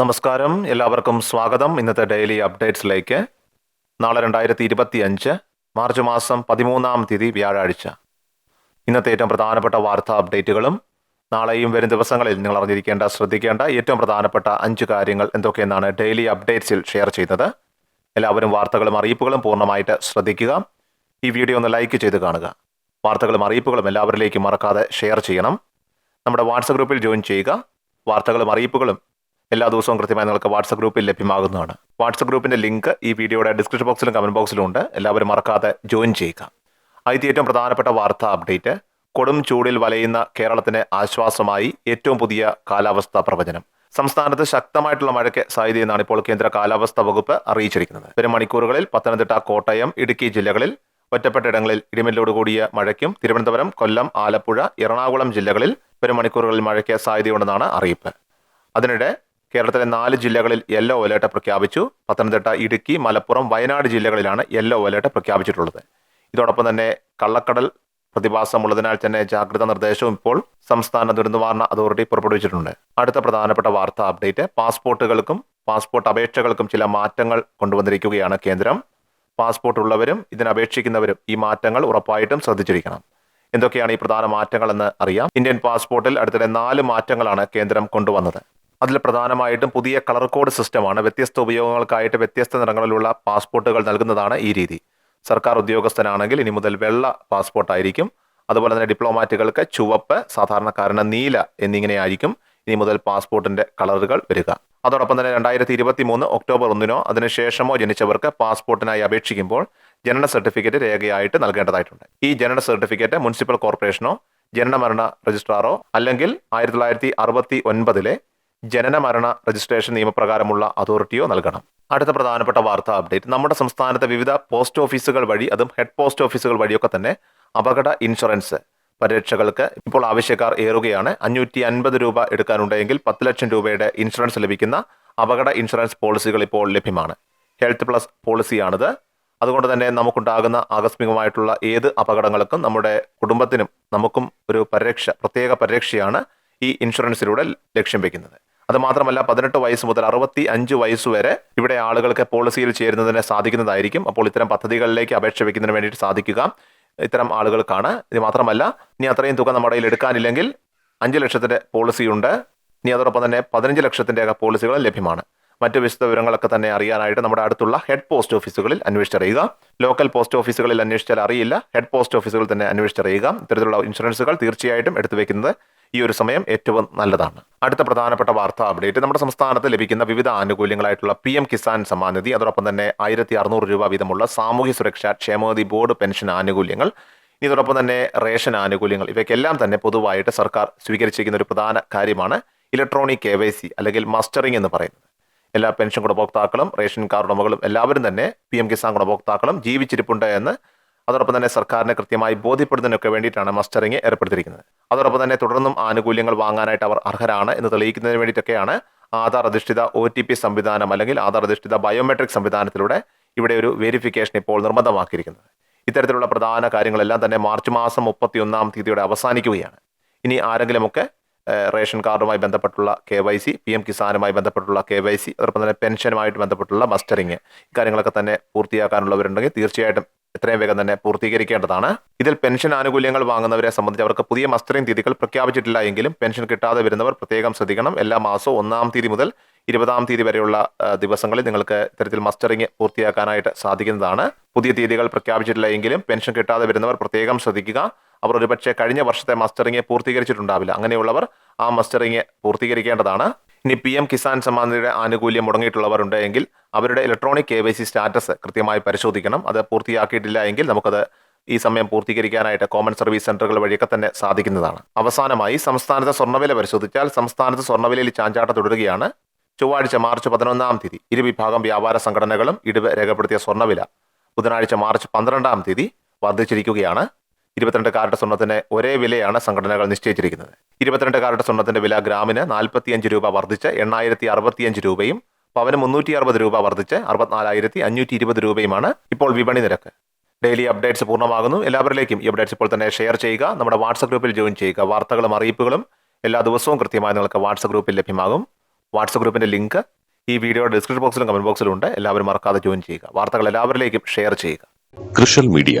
നമസ്കാരം. എല്ലാവർക്കും സ്വാഗതം. ഇന്നത്തെ ഡെയിലി അപ്ഡേറ്റ്സിലേക്ക്. നാളെ രണ്ടായിരത്തി ഇരുപത്തി അഞ്ച് മാർച്ച് മാസം പതിമൂന്നാം തീയതി വ്യാഴാഴ്ച. ഇന്നത്തെ ഏറ്റവും പ്രധാനപ്പെട്ട വാർത്താ അപ്ഡേറ്റുകളും നാളെയും വരും ദിവസങ്ങളിൽ നിങ്ങൾ അറിഞ്ഞിരിക്കേണ്ട ശ്രദ്ധിക്കേണ്ട ഏറ്റവും പ്രധാനപ്പെട്ട അഞ്ച് കാര്യങ്ങൾ എന്തൊക്കെയെന്നാണ് ഡെയിലി അപ്ഡേറ്റ്സിൽ ഷെയർ ചെയ്യുന്നത്. എല്ലാവരും വാർത്തകളും അറിയിപ്പുകളും പൂർണമായിട്ട് ശ്രദ്ധിക്കുക. ഈ വീഡിയോ ഒന്ന് ലൈക്ക് ചെയ്ത് കാണുക. വാർത്തകളും അറിയിപ്പുകളും എല്ലാവരിലേക്കും മറക്കാതെ ഷെയർ ചെയ്യണം. നമ്മുടെ വാട്സപ്പ് ഗ്രൂപ്പിൽ ജോയിൻ ചെയ്യുക. വാർത്തകളും അറിയിപ്പുകളും എല്ലാ ദിവസവും കൃത്യമായി നിങ്ങൾക്ക് വാട്സപ്പ് ഗ്രൂപ്പിൽ ലഭ്യമാകുന്നതാണ്. വാട്സപ്പ് ഗ്രൂപ്പിന്റെ ലിങ്ക് ഈ വീഡിയോയുടെ ഡിസ്ക്രിപ്ഷൻ ബോക്സിലും കമന്റ് ബോക്സിലും ഉണ്ട്. എല്ലാവരും മറക്കാതെ ജോയിൻ ചെയ്യുക. ആദ്യത്തെ ഏറ്റവും പ്രധാനപ്പെട്ട വാർത്താ അപ്ഡേറ്റ് കൊടും ചൂടിൽ വലയുന്ന കേരളത്തിന് ആശ്വാസമായി ഏറ്റവും പുതിയ കാലാവസ്ഥാ പ്രവചനം. സംസ്ഥാനത്ത് ശക്തമായിട്ടുള്ള മഴയ്ക്ക് സാധ്യതയെന്നാണ് ഇപ്പോൾ കേന്ദ്ര കാലാവസ്ഥാ വകുപ്പ് അറിയിച്ചിരിക്കുന്നത്. വരും മണിക്കൂറുകളിൽ പത്തനംതിട്ട കോട്ടയം ഇടുക്കി ജില്ലകളിൽ ഒറ്റപ്പെട്ട ഇടങ്ങളിൽ ഇടിമിന്നലോട് കൂടിയ മഴയ്ക്കും തിരുവനന്തപുരം കൊല്ലം ആലപ്പുഴ എറണാകുളം ജില്ലകളിൽ വരും മണിക്കൂറുകളിൽ മഴയ്ക്ക് സാധ്യതയുണ്ടെന്നാണ് അറിയിപ്പ്. അതിനിടെ കേരളത്തിലെ നാല് ജില്ലകളിൽ യെല്ലോ അലേർട്ട് പ്രഖ്യാപിച്ചു. പത്തനംതിട്ട ഇടുക്കി മലപ്പുറം വയനാട് ജില്ലകളിലാണ് യെല്ലോ അലേർട്ട് പ്രഖ്യാപിച്ചിട്ടുള്ളത്. ഇതോടൊപ്പം തന്നെ കള്ളക്കടൽ പ്രതിഭാസമുള്ളതിനാൽ തന്നെ ജാഗ്രതാ നിർദ്ദേശവും ഇപ്പോൾ സംസ്ഥാന ദുരന്തനിവാരണ അതോറിറ്റി പുറപ്പെടുവിച്ചിട്ടുണ്ട്. അടുത്ത പ്രധാനപ്പെട്ട വാർത്താ അപ്ഡേറ്റ് പാസ്പോർട്ടുകൾക്കും പാസ്പോർട്ട് അപേക്ഷകൾക്കും ചില മാറ്റങ്ങൾ കൊണ്ടുവന്നിരിക്കുകയാണ് കേന്ദ്രം. പാസ്പോർട്ട് ഉള്ളവരും ഇതിനപേക്ഷിക്കുന്നവരും ഈ മാറ്റങ്ങൾ ഉറപ്പായിട്ടും ശ്രദ്ധിച്ചിരിക്കണം. എന്തൊക്കെയാണ് ഈ പ്രധാന മാറ്റങ്ങൾ എന്ന് അറിയാം. ഇന്ത്യൻ പാസ്പോർട്ടിൽ അടുത്തിടെ നാല് മാറ്റങ്ങളാണ് കേന്ദ്രം കൊണ്ടുവന്നത്. അതിൽ പ്രധാനമായിട്ടും പുതിയ കളർ കോഡ് സിസ്റ്റമാണ്. വ്യത്യസ്ത ഉപയോഗങ്ങൾക്കായിട്ട് വ്യത്യസ്ത നിറങ്ങളിലുള്ള പാസ്പോർട്ടുകൾ നൽകുന്നതാണ് ഈ രീതി. സർക്കാർ ഉദ്യോഗസ്ഥനാണെങ്കിൽ ഇനി മുതൽ വെള്ള പാസ്പോർട്ടായിരിക്കും. അതുപോലെ തന്നെ ഡിപ്ലോമാറ്റുകൾക്ക് ചുവപ്പ് സാധാരണക്കാരന് നീല എന്നിങ്ങനെയായിരിക്കും ഇനി മുതൽ പാസ്പോർട്ടിന്റെ കളറുകൾ വരിക. അതോടൊപ്പം തന്നെ രണ്ടായിരത്തി ഇരുപത്തി മൂന്ന് ഒക്ടോബർ ഒന്നിനോ അതിനുശേഷമോ ജനിച്ചവർക്ക് പാസ്പോർട്ടിനായി അപേക്ഷിക്കുമ്പോൾ ജനന സർട്ടിഫിക്കറ്റ് രേഖയായിട്ട് നൽകേണ്ടതായിട്ടുണ്ട്. ഈ ജനന സർട്ടിഫിക്കറ്റ് മുനിസിപ്പൽ കോർപ്പറേഷനോ ജനനമരണ രജിസ്ട്രാറോ അല്ലെങ്കിൽ ആയിരത്തി തൊള്ളായിരത്തി അറുപത്തി ഒൻപതിലെ ജനന മരണ രജിസ്ട്രേഷൻ നിയമപ്രകാരമുള്ള അതോറിറ്റിയോ നൽകണം. അടുത്ത പ്രധാനപ്പെട്ട വാർത്താ അപ്ഡേറ്റ്. നമ്മുടെ സംസ്ഥാനത്തെ വിവിധ പോസ്റ്റ് ഓഫീസുകൾ വഴി അതും ഹെഡ് പോസ്റ്റ് ഓഫീസുകൾ വഴിയൊക്കെ തന്നെ അപകട ഇൻഷുറൻസ് പരിരക്ഷകൾക്ക് ഇപ്പോൾ ആവശ്യക്കാർ ഏറുകയാണ്. അഞ്ഞൂറ്റി അൻപത് രൂപ എടുക്കാനുണ്ടെങ്കിൽ പത്ത് ലക്ഷം രൂപയുടെ ഇൻഷുറൻസ് ലഭിക്കുന്ന അപകട ഇൻഷുറൻസ് പോളിസികൾ ഇപ്പോൾ ലഭ്യമാണ്. ഹെൽത്ത് പ്ലസ് പോളിസിയാണിത്. അതുകൊണ്ട് തന്നെ നമുക്കുണ്ടാകുന്ന ആകസ്മികമായിട്ടുള്ള ഏത് അപകടങ്ങൾക്കും നമ്മുടെ കുടുംബത്തിനും നമുക്കും ഒരു പരിരക്ഷ പ്രത്യേക പരിരക്ഷയാണ് ഈ ഇൻഷുറൻസിലൂടെ ലക്ഷ്യം വെക്കുന്നത്. അത് മാത്രമല്ല പതിനെട്ട് വയസ്സ് മുതൽ അറുപത്തി അഞ്ച് വയസ്സ് വരെ ഇവിടെ ആളുകൾക്ക് പോളിസിയിൽ ചേരുന്നതിന് സാധിക്കുന്നതായിരിക്കും. അപ്പോൾ ഇത്തരം പദ്ധതികളിലേക്ക് അപേക്ഷ വയ്ക്കുന്നതിന് വേണ്ടിയിട്ട് സാധിക്കുക ഇത്തരം ആളുകൾക്കാണ്. ഇത് മാത്രമല്ല ഇനി അത്രയും തുക നമ്മുടെ കയ്യിൽ എടുക്കാനില്ലെങ്കിൽ അഞ്ച് ലക്ഷത്തിന്റെ പോളിസിയുണ്ട് ഇനി അതോടൊപ്പം തന്നെ പതിനഞ്ച് ലക്ഷത്തിന്റെ ഒക്കെ പോളിസികളും ലഭ്യമാണ്. മറ്റു വിശദ വിവരങ്ങളൊക്കെ തന്നെ അറിയാനായിട്ട് നമ്മുടെ അടുത്തുള്ള ഹെഡ് പോസ്റ്റ് ഓഫീസുകളിൽ അന്വേഷിച്ചറിയുക ലോക്കൽ പോസ്റ്റ് ഓഫീസുകളിൽ അന്വേഷിച്ചാൽ അറിയില്ല. ഹെഡ് പോസ്റ്റ് ഓഫീസുകളിൽ തന്നെ അന്വേഷിച്ചറിയുക ഇത്തരത്തിലുള്ള ഇൻഷുറൻസുകൾ തീർച്ചയായിട്ടും എടുത്തു വയ്ക്കുന്നത് ഈ ഒരു സമയം ഏറ്റവും നല്ലതാണ്. അടുത്ത പ്രധാനപ്പെട്ട വാർത്താ അപ്ഡേറ്റ് നമ്മുടെ സംസ്ഥാനത്ത് ലഭിക്കുന്ന വിവിധ ആനുകൂല്യങ്ങളായിട്ടുള്ള പി എം കിസാൻ സമ്മാൻ നിധി അതോടൊപ്പം തന്നെ ആയിരത്തി അറുന്നൂറ് രൂപ വീതമുള്ള സാമൂഹ്യ സുരക്ഷാ ക്ഷേമനിധി ബോർഡ് പെൻഷൻ ആനുകൂല്യങ്ങൾ ഇതോടൊപ്പം തന്നെ റേഷൻ ആനുകൂല്യങ്ങൾ. ഇവയ്ക്കെല്ലാം തന്നെ പൊതുവായിട്ട് സർക്കാർ സ്വീകരിച്ചിരിക്കുന്ന ഒരു പ്രധാന കാര്യമാണ് ഇലക്ട്രോണിക് കെ അല്ലെങ്കിൽ മസ്റ്ററിംഗ് എന്ന് പറയുന്നത്. എല്ലാ പെൻഷൻ ഗുണഭോക്താക്കളും റേഷൻ കാർഡ് ഉടമകളും എല്ലാവരും തന്നെ പി എം കിസാൻ ഗുണഭോക്താക്കളും ജീവിച്ചിരിപ്പുണ്ട് എന്ന് അതോടൊപ്പം തന്നെ സർക്കാരിനെ കൃത്യമായി ബോധ്യപ്പെടുന്നതിനൊക്കെ വേണ്ടിയിട്ടാണ് മസ്റ്ററിംഗ് ഏർപ്പെടുത്തിയിരിക്കുന്നത്. അതോടൊപ്പം തന്നെ തുടർന്നും ആനുകൂല്യങ്ങൾ വാങ്ങാനായിട്ട് അവർ അർഹരാണ് എന്ന് തെളിയിക്കുന്നതിന് വേണ്ടിയിട്ടൊക്കെയാണ് ആധാർ അധിഷ്ഠിത ഒ ടി പി സംവിധാനം അല്ലെങ്കിൽ ആധാർ അധിഷ്ഠിത ബയോമെട്രിക് സംവിധാനത്തിലൂടെ ഇവിടെ ഒരു വെരിഫിക്കേഷൻ ഇപ്പോൾ നിർബന്ധമാക്കിയിരിക്കുന്നത്. ഇത്തരത്തിലുള്ള പ്രധാന കാര്യങ്ങളെല്ലാം തന്നെ മാർച്ച് മാസം മുപ്പത്തി ഒന്നാം തീയതിയോടെ അവസാനിക്കുകയാണ്. ഇനി ആരെങ്കിലുമൊക്കെ റേഷൻ കാർഡുമായി ബന്ധപ്പെട്ടുള്ള K Y C P M കിസാനുമായി ബന്ധപ്പെട്ടുള്ള കെ വൈ സി അതോടൊപ്പം തന്നെ പെൻഷനുമായിട്ട് ബന്ധപ്പെട്ടുള്ള മസ്റ്ററിങ് ഇക്കാര്യങ്ങളൊക്കെ തന്നെ പൂർത്തിയാക്കാനുള്ളവരുണ്ടെങ്കിൽ തീർച്ചയായിട്ടും എത്രയും വേഗം തന്നെ പൂർത്തീകരിക്കേണ്ടതാണ്. ഇതിൽ പെൻഷൻ ആനുകൂല്യങ്ങൾ വാങ്ങുന്നവരെ സംബന്ധിച്ച് അവർക്ക് പുതിയ മസ്റ്ററിംഗ് തീയതികൾ പ്രഖ്യാപിച്ചിട്ടില്ല എങ്കിലും പെൻഷൻ കിട്ടാതെ വരുന്നവർ പ്രത്യേകം ശ്രദ്ധിക്കണം. എല്ലാ മാസവും ഒന്നാം തീയതി മുതൽ ഇരുപതാം തീയതി വരെയുള്ള ദിവസങ്ങളിൽ നിങ്ങൾക്ക് ഇത്തരത്തിൽ മസ്റ്ററിംഗ് പൂർത്തിയാക്കാനായിട്ട് സാധിക്കുന്നതാണ്. പുതിയ തീയതികൾ പ്രഖ്യാപിച്ചിട്ടില്ല എങ്കിലും പെൻഷൻ കിട്ടാതെ വരുന്നവർ പ്രത്യേകം ശ്രദ്ധിക്കുക. അവർ ഒരുപക്ഷെ കഴിഞ്ഞ വർഷത്തെ മസ്റ്ററിംഗ് പൂർത്തീകരിച്ചിട്ടുണ്ടാവില്ല. അങ്ങനെയുള്ളവർ ആ മസ്റ്ററിംഗ് പൂർത്തീകരിക്കേണ്ടതാണ്. ഇനി പി എം കിസാൻ സമ്മാൻ നിധിയുടെ ആനുകൂല്യം മുടങ്ങിയിട്ടുള്ളവർ ഉണ്ടെങ്കിൽ അവരുടെ electronic K Y C status കൃത്യമായി പരിശോധിക്കണം. അത് പൂർത്തിയാക്കിയിട്ടില്ല എങ്കിൽ നമുക്കത് ഈ സമയം പൂർത്തീകരിക്കാനായിട്ട് കോമൺ സർവീസ് സെന്ററുകൾ വഴിയൊക്കെ തന്നെ സാധിക്കുന്നതാണ്. അവസാനമായി സംസ്ഥാനത്തെ സ്വർണവില പരിശോധിച്ചാൽ സംസ്ഥാനത്ത് സ്വർണവിലയിൽ ചാഞ്ചാട്ട തുടരുകയാണ്. ചൊവ്വാഴ്ച മാർച്ച് പതിനൊന്നാം തീയതി ഇരുവിഭാഗം വ്യാപാര സംഘടനകളും ഇടിവ് രേഖപ്പെടുത്തിയ സ്വർണവില ബുധനാഴ്ച മാർച്ച് പന്ത്രണ്ടാം തീയതി വർദ്ധിച്ചിരിക്കുകയാണ്. ഇരുപത്തിരണ്ട് കാരറ്റ് സ്വർണത്തിന് ഒരേ വിലയാണ് സംഘടനകൾ നിശ്ചയിച്ചിരിക്കുന്നത്. ഇരുപത്തിരണ്ട് കാരറ്റ് സ്വർണത്തിന്റെ വില ഗ്രാമിന് നാൽപ്പത്തിയഞ്ച് രൂപ വർദ്ധിച്ച് എണ്ണായിരത്തി അറുപത്തിയഞ്ച് രൂപയും പവന് മുന്നൂറ്റി അറുപത് രൂപ വർദ്ധിച്ച് അറുപത്തിനാലായിരത്തി അഞ്ഞൂറ്റി ഇരുപത് രൂപയുമാണ് ഇപ്പോൾ വിപണി നിരക്ക്. ഡെയിലി അപ്ഡേറ്റ്സ് പൂർണമാകുന്നു. എല്ലാവരിലേക്കും ഈ അപ്ഡേറ്റ്സ് ഇപ്പോൾ തന്നെ ഷെയർ ചെയ്യുക. നമ്മുടെ വാട്സപ്പ് ഗ്രൂപ്പിൽ ജോയിൻ ചെയ്യുക. വാർത്തകളും അറിയിപ്പുകളും എല്ലാ ദിവസവും കൃത്യമായി നിങ്ങൾക്ക് വാട്സപ്പ് ഗ്രൂപ്പിൽ ലഭ്യമാകും. വാട്സപ്പ് ഗ്രൂപ്പിന്റെ ലിങ്ക് ഈ വീഡിയോയുടെ ഡിസ്ക്രിപ്ഷൻ ബോക്സിലും കമന്റ് ബോക്സിലും ഉണ്ട്. എല്ലാവരും മറക്കാതെ ജോയിൻ ചെയ്യുക. വാർത്തകൾ എല്ലാവരിലേക്കും ഷെയർ ചെയ്യുക. കൃഷൽ മീഡിയ